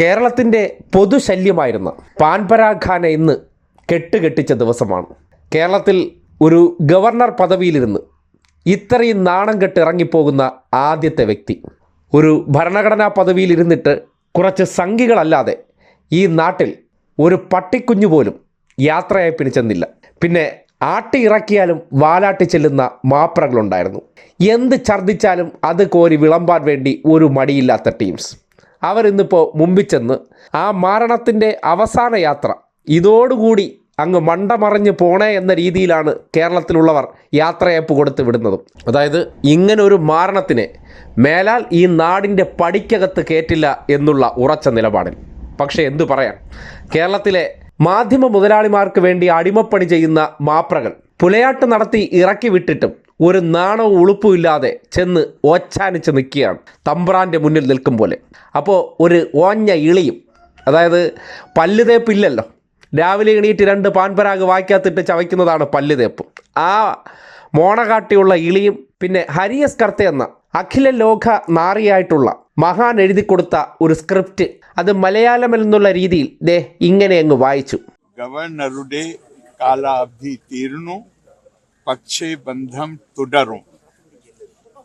കേരളത്തിന്റെ പൊതുശല്യമായിരുന്ന പാൻപരാഖാന ഇന്ന് കെട്ടുകെട്ടിച്ച ദിവസമാണ്. കേരളത്തിൽ ഒരു ഗവർണർ പദവിയിലിരുന്ന് ഇത്രയും നാണം കെട്ട് ഇറങ്ങിപ്പോകുന്ന ആദ്യത്തെ വ്യക്തി. ഒരു ഭരണഘടനാ പദവിയിലിരുന്നിട്ട് കുറച്ച് സംഘികളല്ലാതെ ഈ നാട്ടിൽ ഒരു പട്ടിക്കുഞ്ഞു പോലും യാത്രയായി ചെന്നില്ല പിന്നെ ആട്ടി ഇറക്കിയാലും വാലാട്ടി ചെല്ലുന്ന മാപ്രകളുണ്ടായിരുന്നു. എന്ത് ഛർദ്ദിച്ചാലും അത് കോരി വിളമ്പാൻ വേണ്ടി ഒരു മടിയില്ലാത്ത ടീംസ്. അവരിന്നിപ്പോൾ മുമ്പിൽ ചെന്ന് ആ മാരണത്തിന്റെ അവസാന യാത്ര ഇതോടുകൂടി അങ്ങ് മണ്ടമറിഞ്ഞ് പോണേ എന്ന രീതിയിലാണ് കേരളത്തിലുള്ളവർ യാത്രയപ്പ് കൊടുത്ത് വിടുന്നതും. അതായത് ഇങ്ങനൊരു മാരണത്തിനെ മേലാൽ ഈ നാടിന്റെ പടിക്കകത്ത് കയറ്റില്ല എന്നുള്ള ഉറച്ച നിലപാടിൽ. പക്ഷേ എന്തു പറയാൻ കേരളത്തിലെ മാധ്യമ മുതലാളിമാർക്ക് വേണ്ടി അടിമപ്പണി ചെയ്യുന്ന മാപ്രകൾ പുലയാട്ട് നടത്തി ഇറക്കി വിട്ടിട്ടും ഒരു നാണവും ഉളുപ്പും ഇല്ലാതെ ചെന്ന് ഓച്ചാനിച്ച് നിൽക്കുകയാണ് തമ്പ്രാന്റെ മുന്നിൽ നിൽക്കും പോലെ. അപ്പോൾ ഒരു ഓഞ്ഞ ഇളിയും അതായത് പല്ല് തേപ്പില്ലല്ലോ. രാവിലെ എണീറ്റ് രണ്ട് പാൻപരാഗ് വായിക്കാത്തിട്ട് ചവയ്ക്കുന്നതാണ് പല്ല് തേപ്പ്. ആ മോണകാട്ടിയുള്ള ഇളിയും പിന്നെ ഹരിയസ് കർത്ത എന്ന അഖില ലോക നാറിയായിട്ടുള്ള മഹാൻ എഴുതി കൊടുത്ത ഒരു സ്ക്രിപ്റ്റ് അത് മലയാളം എന്നുള്ള രീതിയിൽ ദേ ഇങ്ങനെ അങ്ങ് വായിച്ചു. ഗവർണറുടെ കാലാവധി തീർന്നു. പക്ഷേ ബന്ധം തുടരും.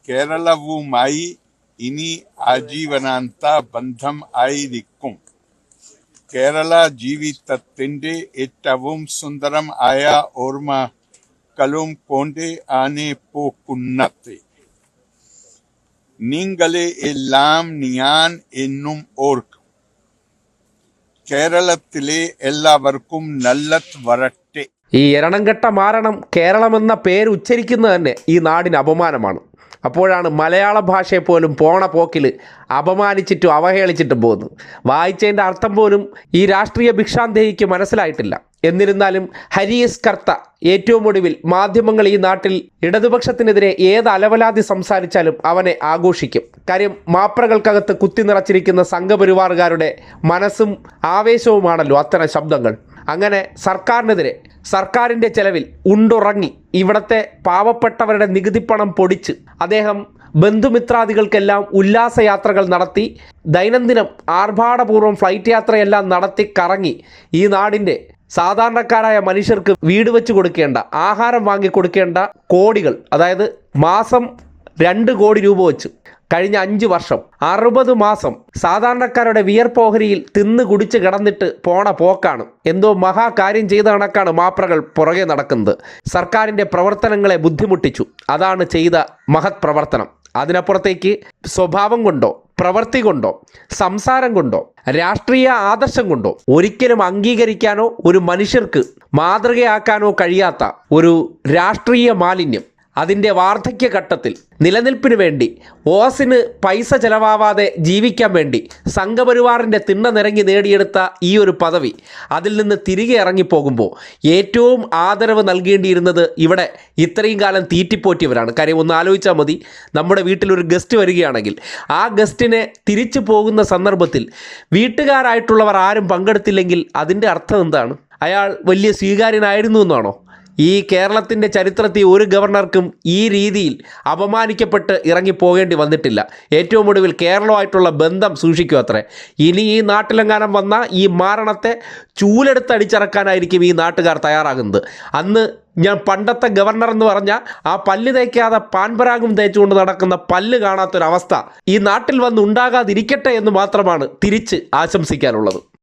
കേരളവുമായി ഇനി ആജീവനാന്ത ബന്ധം ആയിരിക്കും. കേരള ജീവിതത്തിന്റെ ഏറ്റവും സുന്ദരം ആയ ഓർമ്മകളും കൊണ്ട് ആനെ പോക്കുന്നത് നിങ്ങളെ എല്ലാം ഞാൻ എന്നും ഓർക്കും. കേരളത്തിലെ എല്ലാവർക്കും നല്ലത് വരട്ടെ. ഈ എരണംകെട്ട മാരണം കേരളമെന്ന പേര് ഉച്ചരിക്കുന്നത് തന്നെ ഈ നാടിന് അപമാനമാണ്. അപ്പോഴാണ് മലയാള ഭാഷയെ പോലും പോണ പോക്കിൽ അപമാനിച്ചിട്ടും അവഹേളിച്ചിട്ടും പോകുന്നത്. വായിച്ചതിന്റെ അർത്ഥം പോലും ഈ രാഷ്ട്രീയ ഭിക്ഷാന്തേഹിക്ക് മനസ്സിലായിട്ടില്ല. എന്നിരുന്നാലും ഹരിയസ് കർത്ത ഏറ്റവും ഒടുവിൽ മാധ്യമങ്ങൾ ഈ നാട്ടിൽ ഇടതുപക്ഷത്തിനെതിരെ ഏത് അലവലാതി സംസാരിച്ചാലും അവനെ ആഘോഷിക്കും. കാര്യം മാപ്രകൾക്കകത്ത് കുത്തി നിറച്ചിരിക്കുന്ന സംഘപരിവാറുകാരുടെ മനസ്സും ആവേശവുമാണല്ലോ അത്തരം ശബ്ദങ്ങൾ. അങ്ങനെ സർക്കാരിനെതിരെ സർക്കാരിന്റെ ചെലവിൽ ഉണ്ടുറങ്ങി ഇവിടത്തെ പാവപ്പെട്ടവരുടെ നികുതിപ്പണം പൊടിച്ച് അദ്ദേഹം ബന്ധുമിത്രാദികൾക്കെല്ലാം ഉല്ലാസയാത്രകൾ നടത്തി ദൈനംദിനം ആർഭാടപൂർവം ഫ്ലൈറ്റ് യാത്രയെല്ലാം നടത്തി കറങ്ങി ഈ നാടിന്റെ സാധാരണക്കാരായ മനുഷ്യർക്ക് വീട് വെച്ച് കൊടുക്കേണ്ട ആഹാരം വാങ്ങിക്കൊടുക്കേണ്ട കോടികൾ അതായത് മാസം രണ്ട് കോടി രൂപ വെച്ച് കഴിഞ്ഞ അഞ്ച് വർഷം. അറുപത് മാസം സാധാരണക്കാരുടെ വിയർപ്പോഹരിയിൽ തിന്ന് കുടിച്ച് കിടന്നിട്ട് പോണ പോക്കാണ്. എന്തോ മഹാകാര്യം ചെയ്ത കണക്കാണ് മാപ്രകൾ പുറകെ നടക്കുന്നത്. സർക്കാരിന്റെ പ്രവർത്തനങ്ങളെ ബുദ്ധിമുട്ടിച്ചു. അതാണ് ചെയ്ത മഹത് പ്രവർത്തനം. അതിനപ്പുറത്തേക്ക് സ്വഭാവം കൊണ്ടോ പ്രവൃത്തി കൊണ്ടോ സംസാരം കൊണ്ടോ രാഷ്ട്രീയ ആദർശം കൊണ്ടോ ഒരിക്കലും അംഗീകരിക്കാനോ ഒരു മനുഷ്യർക്ക് മാതൃകയാക്കാനോ കഴിയാത്ത ഒരു രാഷ്ട്രീയ മാലിന്യം. അതിന്റെ വാർദ്ധക്യഘട്ടത്തിൽ നിലനിൽപ്പിന് വേണ്ടി ഓസിന് പൈസ ചെലവാവാതെ ജീവിക്കാൻ വേണ്ടി സംഘപരിവാറിന്റെ തിണ്ണ നിറങ്ങി നേടിയെടുത്ത ഈ ഒരു പദവി അതിൽ നിന്ന് തിരികെ ഇറങ്ങിപ്പോകുമ്പോൾ ഏറ്റവും ആദരവ് നൽകേണ്ടിയിരുന്നത് ഇവിടെ ഇത്രയും കാലം തീറ്റിപ്പോറ്റിയവരാണ്. കാര്യം ഒന്ന് ആലോചിച്ചാൽ മതി നമ്മുടെ വീട്ടിലൊരു ഗസ്റ്റ് വരികയാണെങ്കിൽ ആ ഗസ്റ്റിനെ തിരിച്ചു പോകുന്ന സന്ദർഭത്തിൽ വീട്ടുകാരായിട്ടുള്ളവർ ആരും പങ്കെടുത്തില്ലെങ്കിൽ അതിന്റെ അർത്ഥം എന്താണ്? അയാൾ വലിയ സ്വീകാര്യനായിരുന്നു എന്നാണോ? ഈ കേരളത്തിന്റെ ചരിത്രത്തിൽ ഒരു ഗവർണർക്കും ഈ രീതിയിൽ അപമാനിക്കപ്പെട്ട് ഇറങ്ങിപ്പോകേണ്ടി വന്നിട്ടില്ല. ഏറ്റവും ഒടുവിൽ കേരളമായിട്ടുള്ള ബന്ധം സൂക്ഷിക്കും അത്രേ. ഇനി ഈ നാട്ടിലെങ്ങാനം വന്ന ഈ മാരണത്തെ ചൂലെടുത്തടിച്ചിറക്കാനായിരിക്കും ഈ നാട്ടുകാർ തയ്യാറാകുന്നത്. അന്ന് ഞാൻ പണ്ടത്തെ ഗവർണർ എന്ന് പറഞ്ഞാൽ ആ പല്ല് തേക്കാതെ പാൻപരാഗും തേച്ചുകൊണ്ട് നടക്കുന്ന പല്ല് കാണാത്തൊരവസ്ഥ ഈ നാട്ടിൽ വന്ന് ഉണ്ടാകാതിരിക്കട്ടെ എന്ന് മാത്രമാണ് തിരിച്ച് ആശംസിക്കാനുള്ളത്.